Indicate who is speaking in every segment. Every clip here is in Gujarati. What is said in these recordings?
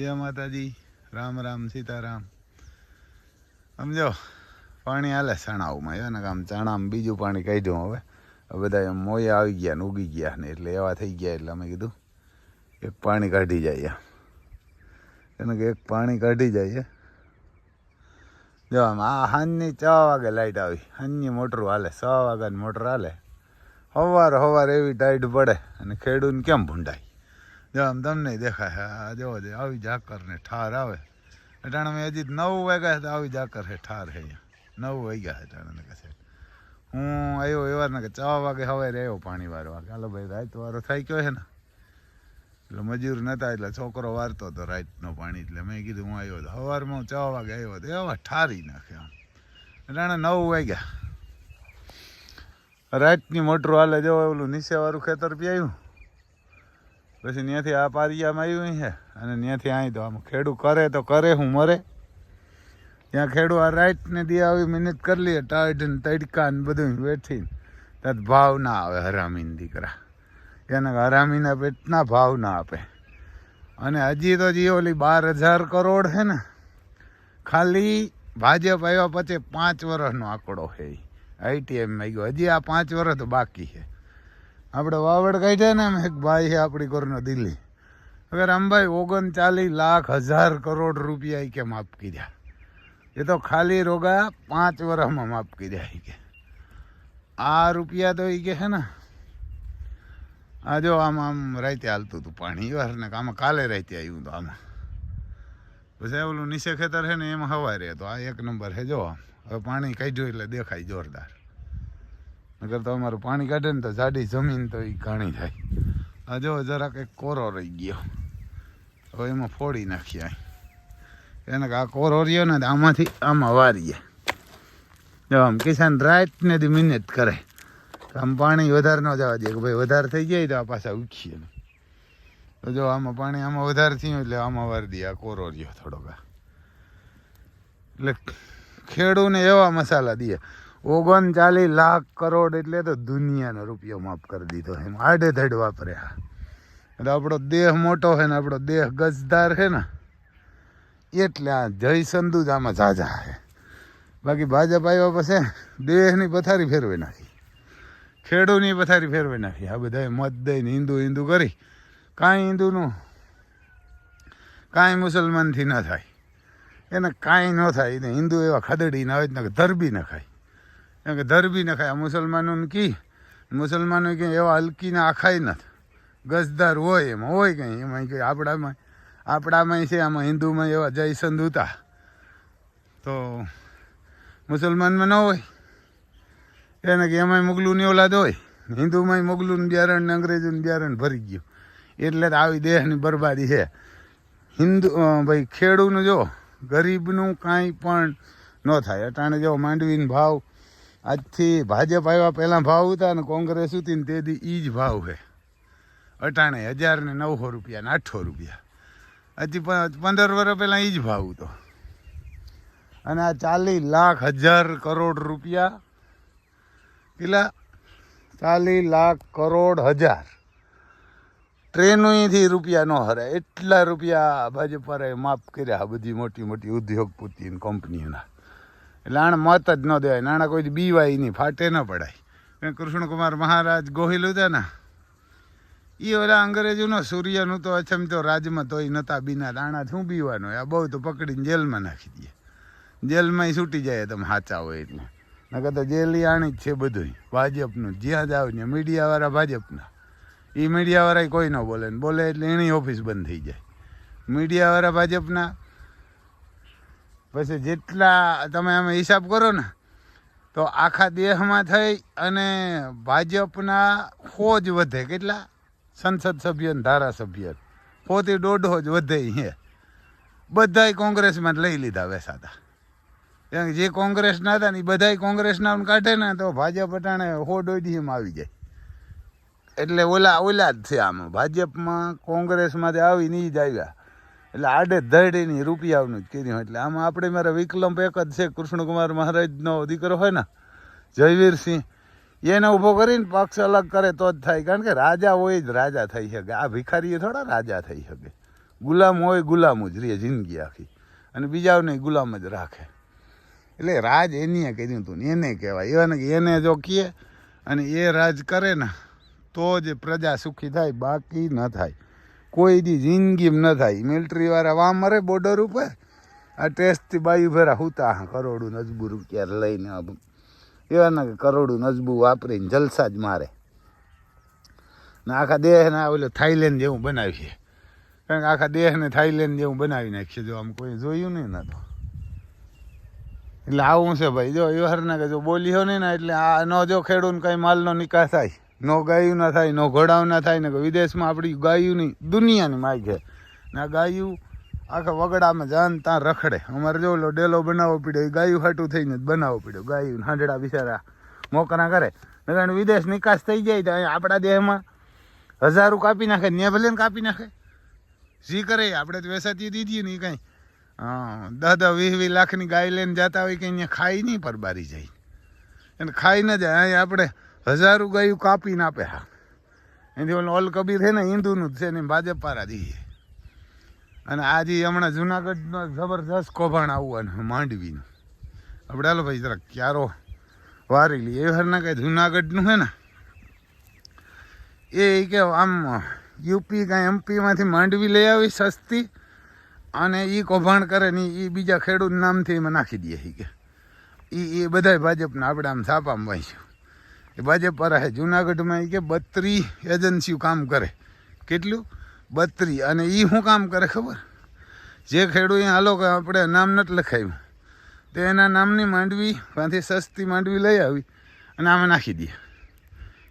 Speaker 1: જય માતાજી. રામ રામ સીતારામ. સમજો? પાણી હાલે ચણાવમાં એને આમ ચણામાં બીજું પાણી કાઢ્યું હવે. હવે બધા મોયા આવી ગયા ને ઉગી ગયા ને એટલે એવા થઈ ગયા એટલે અમે કીધું, એક પાણી કાઢી જઈએ એને કે એક પાણી કાઢી જઈએ જો આમ આ સાંજની છ વાગે લાઈટ આવી. સાંજની મોટર હાલે. છ વાગ્યાની મોટર હાલે. હવાર હવાર એવી ટાઈટ પડે. અને ખેડૂને કેમ ભૂંડાય? જો આમ તમને દેખાય આ જોવો છે આવી ઝાકર ને ઠાર આવે. અટાણે મેં હજી નવ વાગ્યા તો આવી ઝાકર છે, ઠાર છે નવ વાગ્યા છે અટાણે કશે હું આવ્યો એવાર ને કે ચા વાગે સવારે આવ્યો પાણી વારવા ચાલો ભાઈ, રાત વારો થઈ ગયો છે ને. એટલે મજૂર નતા, એટલે છોકરો વારતો હતો રાતનો પાણી. એટલે મેં કીધું હું આવ્યો હતો સવારમાં હું ચા વાગે આવ્યો હતો એવા ઠારી નાખે આમ. અટાણે નવ વાગ્યા. રાતની મોટરું હાલે જો ઓલું નીચેવાળું ખેતર પી પછી ત્યાંથી આ પારિયામાં આવ્યું છે અને ત્યાંથી અહીં તો આમ ખેડૂ કરે તો કરે, હું મરે. ત્યાં ખેડૂ આ રાઈટ ને દે આવી મહેનત કરી લઈએ ટાઈટ તડકા ને બધું વેઠી ત્યાં ભાવ ના આવે હરામીન દીકરા. એને હરામીના પેટના ભાવ ના આપે. અને હજી તો જે ઓલી બાર હજાર કરોડ છે ને, ખાલી ભાજપ આવ્યા પછી પાંચ વર્ષનો આંકડો છે આઈટીએમમાં ગયો. હજી આ પાંચ વર્ષ બાકી છે. આપણે વાવડ કાઢ્યા ને એમ, એક ભાઈ છે આપણી કોરનો દિલ્હી. હવે રામભાઈ ઓગણચાલીસ લાખ હજાર કરોડ રૂપિયા કે માફ કર્યા. એ તો ખાલી રોગા પાંચ વર્ષમાં માફ કર્યા કે. આ રૂપિયા તો એ કે છે ને, આ જો આમ આમ રાતે હાલતું હતું પાણી. વાર ને આમાં કાલે રાતે આવ્યું તો આમાં. પછી ઓલું નીચે ખેતર છે ને એમાં હવારે તો આ એક નંબર છે, જો આમ. હવે પાણી કાઢ્યું એટલે દેખાય જોરદાર. નગર તો અમારું પાણી કાઢે ને તો જાડી જમીન તો એ ઘણી થાય આ જો જરાક એક કોરો રહી ગયો. હવે એમાં ફોડી અહીં. એને આ કોરો રહ્યો ને આમાંથી આમાં વારીએ. જો આમ કિસાન રાત ને દી મહેનત કરે. આમ પાણી વધારે ન જવા દે કે ભાઈ વધારે થઈ જાય તો આ પાછા ઉખીએ તો જો આમાં પાણી આમાં વધારે થયું એટલે આમાં વારી દઈએ. આ કોરો રહ્યો થોડોક એટલે ખેડૂને એવા મસાલા દે ઓગણચાલીસ લાખ કરોડ એટલે તો દુનિયાનો રૂપિયો માફ કરી દીધો એમ આડે ધડ વાપર્યા એટલે આપણો દેહ મોટો છે ને આપણો દેહ ગજદાર છે ને, એટલે આ જય જ આમાં ઝાઝા છે. બાકી ભાજપ આવ્યા પછી દેહની પથારી ફેરવી નાખી. ખેડૂની પથારી ફેરવી નાખી. આ બધા મત દઈને હિન્દુ હિન્દુ કરી. કાંઈ હિન્દુનું, કાંઈ મુસલમાનથી ન થાય. એને કાંઈ ન થાય. એને હિન્દુ એવા ખદડી ના હોય ને ધરબી ન ખાય. કે ધરબી ન ખાય. મુસલમાનોને કી? મુસલમાનો કે એવા હલકીના આખાય નથી. ગજદાર હોય એમાં, હોય કંઈ એમાં કંઈ આપણામાં આપણામાં છે, આમાં હિન્દુમાં એવા જય સંત હતા તો મુસલમાનમાં ન હોય. એને કે એમાંય મુગલુંની ઓલાદ હોય. હિન્દુમાંય મુગલું બિયારણ ને અંગ્રેજોનું બિયારણ ભરી ગયું. એટલે આવી દેહની બરબાદી છે. હિન્દુ ભાઈ, ખેડૂનું જો ગરીબનું કાંઈ પણ ન થાય. અટાણે જો માંડવીનો ભાવ આજથી ભાજપ આવ્યા પહેલાં ભાવ હતા અને કોંગ્રેસ હતી ને તે દી એ જ ભાવ છે અટાણે હજાર ને નવસો રૂપિયા ને આઠસો રૂપિયા. હજી પંદર વર્ષ પહેલાં એ જ ભાવ હતો. અને આ ચાલીસ લાખ હજાર કરોડ રૂપિયા. કેટલા? ચાલીસ લાખ કરોડ હજાર. ટ્રેનોથી રૂપિયા ન હરે એટલા રૂપિયા ભાજપ પર માફ કર્યા બધી મોટી મોટી ઉદ્યોગપતિ કંપનીઓના. એટલે આણે મત જ ન દેવાય. નાણાં કોઈ બીવાય નહીં, ફાટે ન પડાય. કૃષ્ણકુમાર મહારાજ ગોહિલ હતા ને. એ ઓલા અંગ્રેજોનો સૂર્યનું તો અછમતો રાજમાં તોય નતા બીના દાણા શું બીવાનો આ બહુ તો પકડીને જેલમાં નાખી દે. જેલમાંય છૂટી જાય તમે સાચા હોય એટલે. નકર તો જેલી આણી જ છે બધું ભાજપનું, જ્યાં જાવ ને મીડિયાવાળા ભાજપના. એ મીડિયાવાળા કોઈ ન બોલે બોલે એટલે એની ઓફિસ બંધ થઈ જાય. મીડિયાવાળા ભાજપના પછી જેટલા તમે આમ હિસાબ કરો ને, તો આખા દેહમાં થઈ અને ભાજપના ફોજ વધે. કેટલા? સંસદ સભ્ય ને ધારાસભ્ય ફોથી દોઢો જ વધે અહીંયા. બધાય કોંગ્રેસમાં જ લઈ લીધા વેસાતા. કારણ કે જે કોંગ્રેસના હતા ને એ બધાય કોંગ્રેસના કાઢે ને, તો ભાજપ અટાણે હો દોઢીમાં આવી જાય. એટલે ઓલા ઓલા જ છે આમાં. ભાજપમાં કોંગ્રેસમાંથી આવીને નહીં જ આવ્યા. એટલે આડે ધડીની રૂપિયાનું જ કર્યું એટલે આમાં આપણે મારા વિકલ્પ એક જ છે, કૃષ્ણકુમાર મહારાજનો દીકરો હોય ને, જયવીરસિંહ, એને ઊભો કરીને પક્ષ અલગ કરે તો જ થાય. કારણ કે રાજા હોય જ રાજા થઈ શકે. આ ભિખારીએ થોડા રાજા થઈ શકે. ગુલામ હોય ગુલામ જ રહે જિંદગી આખી. અને બીજાઓને ગુલામ જ રાખે. એટલે રાજ એનીએ કર્યું હતું ને એને કહેવાય. કે એને જો કહે અને એ રાજ કરે ને, તો જ પ્રજા સુખી થાય, બાકી ન થાય. કોઈ દી જિંદગી ન થાય. મિલિટરીવાળા વા મરે બોર્ડર ઉપર. આ ટેસ્ટથી બાયુ ફેરા હુતા કરોડું નજબુ રૂપિયા લઈને. એવા ને કરોડું નજબુ વાપરીને જલસા જ મારે. ને આખા દેહને ઓલો થાઈલેન્ડ જેવું બનાવીએ. કારણ કે આખા દેહને થાઈલેન્ડ જેવું બનાવી નાખીએ. જો આમ કોઈ જોયું નહીં ના તો. એટલે આવું છે ભાઈ. જો એ હરના કે જો બોલ્યો નહીં ને એટલે આ ન જો ખેડૂત કંઈ માલનો નિકાસ થાય. નો ગાયું ના થાય, નો ઘોડાઓ ના થાય ને કે વિદેશમાં આપણી ગાયુંની દુનિયાની માગ છે. ને ગાયું આખા વગડામાં જાન ત્યાં રખડે. અમારે જો લો, ડેલો બનાવવો પડ્યો, એ ગાયું હાટું થઈને જ બનાવવો પડ્યો. ગાયું હાંડડા બિચારા મોકરા કરે. કારણ વિદેશ નિકાસ થઈ જાય તો આપણા દેહમાં હજારો કાપી નાખે ને ભલે કાપી નાખે. જી કરે, આપણે તો વેસાતી દીધી ને એ કાંઈ. દસ દસ વીસ વીસ લાખની ગાય લઈને જતા હોય કે અહીંયા ખાઈ નહીં પર બારી જાય. એને ખાઈ ન જાય, અહીંયા આપણે હજારો ગાયું કાપીને આપે હા. એથી ઓલું ઓલ કબીર છે ને, હિન્દુનું જ છે ને ભાજપ પારા અને આજે હમણાં જુનાગઢનો જબરજસ્ત કૌભાંડ આવવાનું માંડવીનું. આપણે હાલો ભાઈ, જરાક ક્યારો વારી લઈએ. એ હરના કાંઈ જુનાગઢનું છે ને, એ કે આમ યુપી કાંઈ એમપીમાંથી માંડવી લઈ આવી સસ્તી અને એ કૌભાંડ કરે ને એ બીજા ખેડૂત નામથી એમાં નાખી દે કે. એ એ બધાય ભાજપના આપણે આમ છાપામાં વાંચ્યું એ ભાજપ પર હે. જુનાગઢમાં એ કે બત્રી એજન્સીઓ કામ કરે. કેટલું? બત્રી. અને એ શું કામ કરે ખબર? જે ખેડૂત હાલો કે આપણે નામ નથી લખાવ્યું તો એના નામની માંડવી ત્યાંથી સસ્તી માંડવી લઈ આવી અને આમાં નાખી દઈએ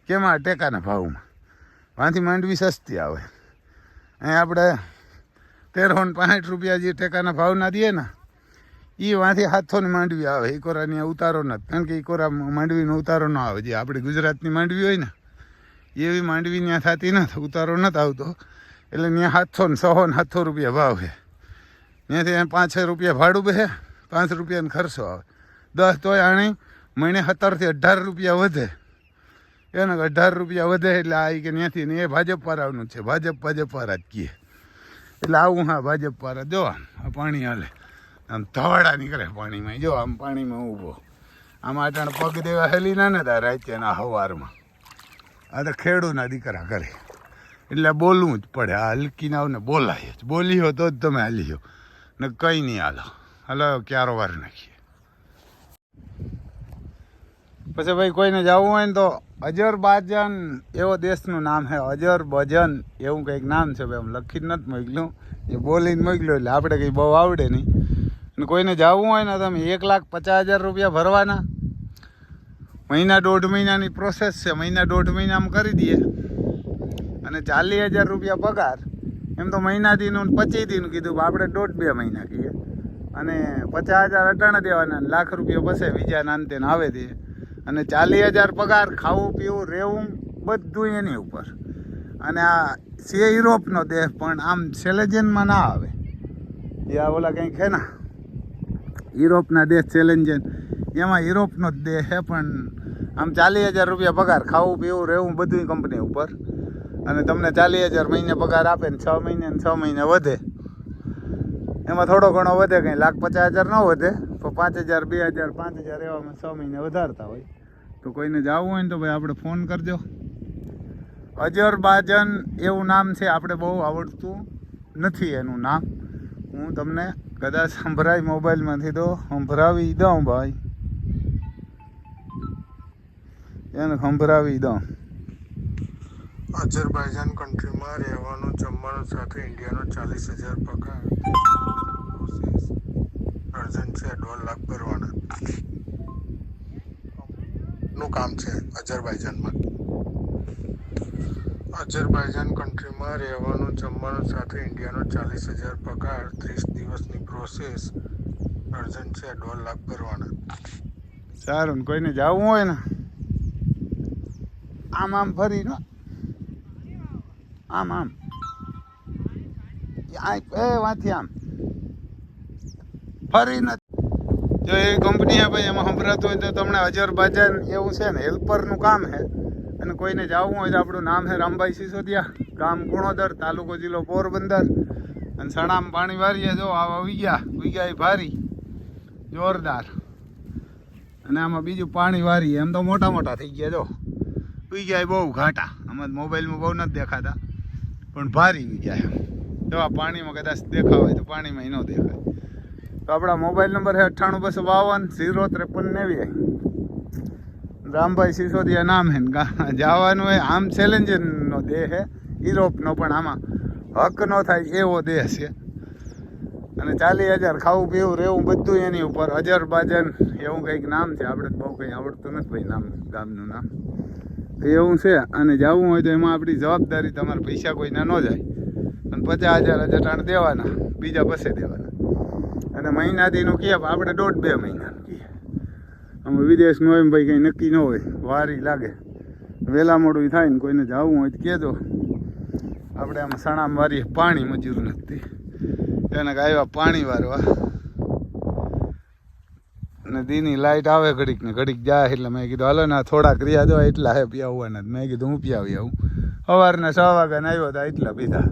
Speaker 1: કેમાં ટેકાના ભાવમાં? ત્યાંથી માંડવી સસ્તી આવે. અહીં આપણે તેરસો ને પાંસઠ રૂપિયા જે ટેકાના ભાવના દઈએ ને એ વાંથી હાથોની માંડવી આવે. એ કોરાની ઉતારો નથી. કારણ કે એ કોરા માંડવીનો ઉતારો ન આવે. જે આપણી ગુજરાતની માંડવી હોય ને, એવી માંડવી ત્યાં થતી નથી. ઉતારો નથી આવતો. એટલે ત્યાં સાતસો ને સો ને સાતસો રૂપિયા ભાવ છે. ત્યાંથી પાંચ, છ રૂપિયા ભાડું બે પાંચ રૂપિયાનો ખર્ચો આવે. દસ તોય આણી, મહિને સત્તરથી અઢાર રૂપિયા વધે. એને અઢાર રૂપિયા વધે એટલે આ કે ત્યાંથી ને એ ભાજપ પારાનું છે. ભાજપ ભાજપ પારા જ કહે. એટલે આવું હા ભાજપ પારા જો આ પાણી હાલે. આમ ધવાડા નીકળે પાણીમાં. જો આમ પાણીમાં ઊભો. આમાં અટાણ પગ દેવા હેલી ના ને ત્યાં રાત્યાના હવારમાં. આ તો ખેડૂના દીકરા કરે એટલે બોલવું જ પડે. આ હલકીને ને બોલાય જ. બોલ્યો તો જ તમે હાલ્યો. ને કંઈ નહીં હાલો. હાલો, ક્યારો વાર નાખીએ. પછી ભાઈ કોઈને જવું હોય ને તો અજરબાજન એવો દેશનું નામ છે અજરબજન એવું કંઈક નામ છે ભાઈ. આમ લખી જ નથી મોકલ્યું. એ બોલીને મોકલ્યું એટલે આપણે કંઈ બહુ આવડે નહીં. અને કોઈને જવું હોય ને તમે એક લાખ પચાસ હજાર રૂપિયા ભરવાના. મહિના દોઢ મહિનાની પ્રોસેસ છે. મહિના દોઢ મહિનામાં કરી દઈએ. અને ચાલીસ હજાર રૂપિયા પગાર. એમ તો મહિના દીનું પચીસ દીનું કીધું આપણે દોઢ બે મહિના કહીએ. અને પચાસ હજાર અટાણા દેવાના લાખ રૂપિયા બસે બીજા નાનતે આવે તે અને ચાલીસ હજાર પગાર, ખાવું, પીવું, રહેવું, બધું એની ઉપર. અને આ છે યુરોપનો દેશ પણ આમ સેલેજનમાં ના આવે. એ આ ઓલા કંઈક છે ને યુરોપના દેશ ચેલેન્જન એમાં યુરોપનો જ દેશ છે, પણ આમ ચાલીસ હજાર રૂપિયા પગાર ખાવું, પીવું, રહેવું બધું કંપની ઉપર. અને તમને ચાલીસ હજાર મહિને પગાર આપે ને છ મહિને છ મહિને વધે. એમાં થોડો ઘણો વધે કંઈ, લાખ પચાસ હજાર ન વધે તો પાંચ હજાર, બે હજાર, પાંચ હજાર એવામાં છ મહિને વધારતા હોય. તો કોઈને જવું હોય ને તો ભાઈ આપણે ફોન કરજો. અજરબાજન એવું નામ છે, આપણે બહુ આવડતું નથી એનું નામ. હું તમને કદાચ સંભળાય મોબાઈલમાંથી તો સંભળાવી દઉં ભાઈ. એને સંભળાવી દઉં.
Speaker 2: અઝરબાઈજાન કન્ટ્રીમાં રહેવાનું જમવાનું સાથે ઇન્ડિયાનો ચાલીસ હજાર પગાર. અર્જન્ટ છે, દોઢ લાખ ભરવાના. નું કામ છે અઝરબાઈજાનમાં અઝરબાઈજાન કન્ટ્રીમાં રહેવાનું જમવાનું સાથે ઇન્ડિયાનો ચાલીસ હજાર પગાર, ત્રીસ દિવસની પ્રોસેસ અર્જન્ટ છે, દોઢ લાખ ભરવાના.
Speaker 1: સારું કોઈને જવું હોય ને? આમ આમ ફરી નો આમ આમ. એ વાંથી આમ. ફરી નથી જો એ કંપની હે ભાઈ એમાં સંભળાતું હોય તો તમને અજરબાજાન એવું છે ને હેલ્પરનું કામ છે. અને કોઈને જવું હોય તો આપણું નામ છે રામભાઈ સિસોદિયા, ગામ ગુણોદર, તાલુકો જિલ્લો પોરબંદર. અને સણામ પાણી વારીએ જો, આવા વીગ્યા વીગ્યા ભારી, જોરદાર. અને આમાં બીજું પાણી વારીએ એમ તો મોટા મોટા થઈ ગયા, જો. વીગ્યા બહુ ઘાટા. આમાં મોબાઈલમાં બહુ નથી દેખાતા, પણ ભારી વિગ્યા એમ. જો પાણીમાં કદાચ દેખાવ હોય તો પાણીમાં ન દેખાય. તો આપણા મોબાઈલ નંબર છે અઠ્ઠાણું બસો બાવન, ઝીરો ત્રેપન નેવી રામભાઈ સિસોદિયા નામ હે જવાનું હોય આમ ચેલેન્જરનો દેહ હે, યુરોપનો પણ આમાં હક ન થાય એવો દેહ છે. અને ચાલીસ હજાર ખાવું પીવું રહેવું બધું એની ઉપર. અજરબાજન એવું કંઈક નામ છે. આપણે બહુ કંઈ આવડતું નથી ભાઈ નામ, ગામનું નામ. એવું છે. અને જવું હોય તો એમાં આપણી જવાબદારી તમારે પૈસા કોઈના ન જાય. અને પચાસ હજાર અજટાણ દેવાના, બીજા પાસે દેવાના. અને મહિનાથીનું કહે આપણે દોઢ બે મહિનાનું અમે વિદેશનું હોય ભાઈ કંઈ નક્કી ન હોય, વારી લાગે. વહેલા મોડું થાય ને કોઈને જવું હોય તો કહેજો. આપણે આમ સણામાં વારીએ, પાણી મજૂર નથી. એને આવ્યા પાણી વારવા. ને દીની લાઇટ આવે ઘડીક ને ઘડીક જાય એટલે મેં કીધું, હાલો ના થોડાક રહ્યા દો, એટલા હે પીવવાના મેં કીધું, હું પીવી આવું. સવારના છ વાગ્યાને આવ્યો હતા એટલા પીધા.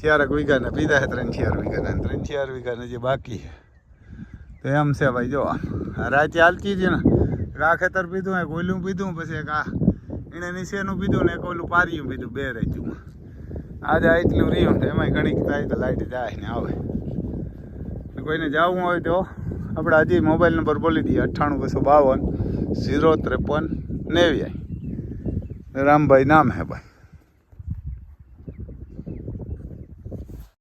Speaker 1: ચારક વીઘાના પીધા હે, ત્રણ ચાર વીઘાના, ત્રણ ચાર વીઘાના જે બાકી છે તો એમ છે ભાઈ, જો, રાતે હાલતી જ ને આ ખેતર પીધું, એક ઓલું પીધું, પછી એક આ એને નીચેનું પીધું ને એક ઓલું પારિયું પીધું, બે રાખ્યું. આજે આ એટલું રહ્યું ને, એમાંય ઘણીક થાય તો લાઈટ જાય ને આવે. કોઈને જવું હોય તો આપણે હજી મોબાઈલ નંબર બોલી દઈએ, અઠ્ઠાણું બસો બાવન, ઝીરો ત્રેપન નેવ્યાય રામભાઈ નામ હે ભાઈ.